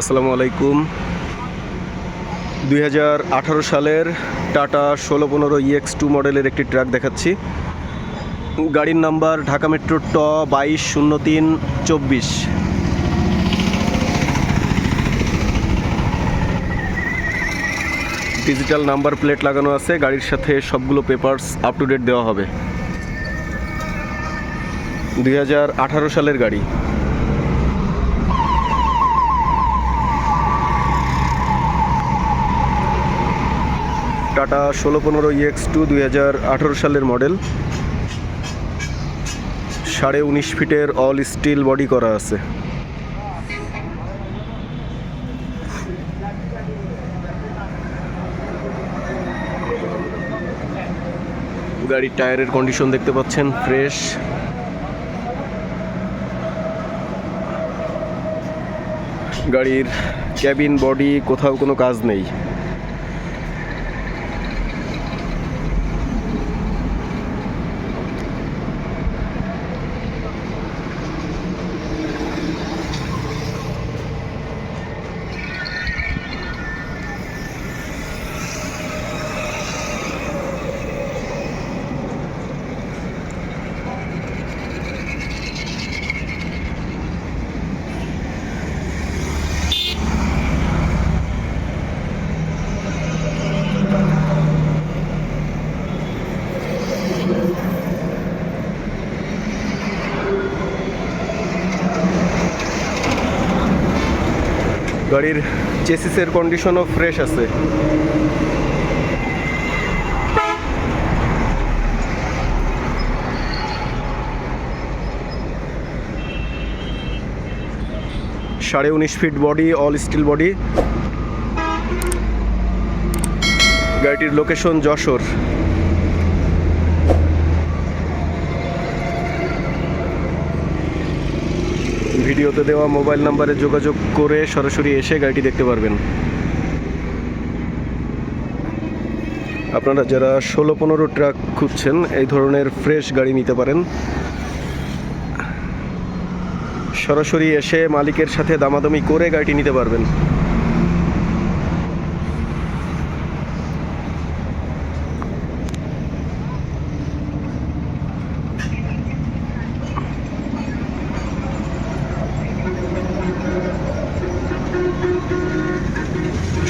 আসসালামু আলাইকুম। দুই হাজার আঠারো সালের টাটা ষোলো পনেরো ইএক্স টু মডেলের একটি ট্রাক দেখাচ্ছি। গাড়ির নাম্বার ঢাকা মেট্রো ট বাইশ শূন্য তিন চব্বিশ। ডিজিটাল নাম্বার প্লেট লাগানো আছে, গাড়ির সাথে সবগুলো পেপারস আপ টু ডেট দেওয়া হবে। দুই হাজার আঠারো সালের গাড়ি। টাটা ষোলো পনেরো ইএক্স টু দুই হাজার আঠারো সালের মডেল। সাড়ে উনিশ ফিটের অল স্টিল বডি করা আছে। গাড়ির টায়ারের কন্ডিশন দেখতে পাচ্ছেন ফ্রেশ গাড়ির ক্যাবিন বডি কোথাও কোনো কাজ নেই। গাড়ির চেসিসের কন্ডিশনও ফ্রেশ আছে। সাড়ে উনিশ feet body all steel body গাড়িটির লোকেশন যশোর। ভিডিওতে দেওয়া মোবাইল নাম্বারে যোগাযোগ করে সরাসরি এসে গাড়িটি দেখতে পারবেন। আপনারা যারা ষোলো পনেরো ট্রাক খুঁজছেন, এই ধরনের ফ্রেশ গাড়ি নিতে পারেন। সরাসরি এসে মালিকের সাথে দামাদামি করে গাড়িটি নিতে পারবেন।